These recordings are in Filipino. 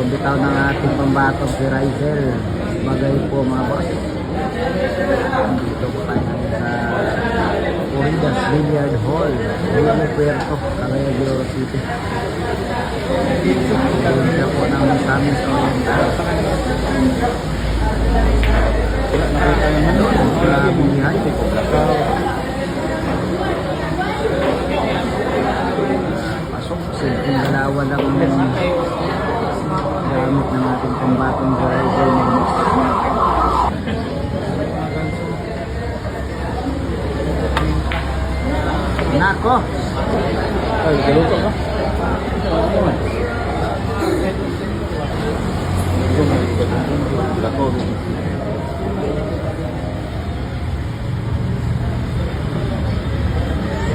atong si Rizel. Bagay po mga boss. Dito po tayo sa Corridas Billiard Hall. Rio Puerto, Cagayan de Oro City. Probinsya po ng Misamis Oriental. Sa Bilihan. Pasok. Simpleng dalawa lang ang Nako! Ay, galuto ka. Lako.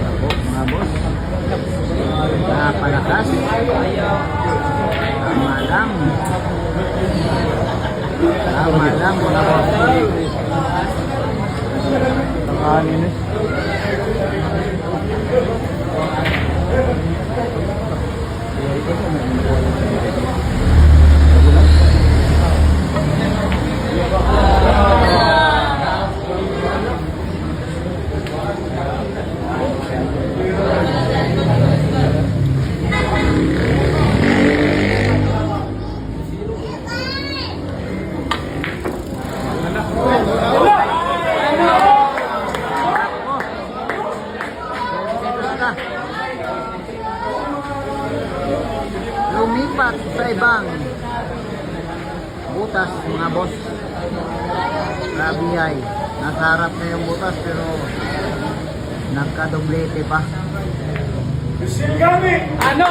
Ako, mga boss. Napalakas. Tama lang. Tama lang mga boss. Kanin eh. Thank you. Lumipat sa ibang butas mga boss. Grabe ay. Nasa harap na yung butas pero nagkadoblete pa. Ano?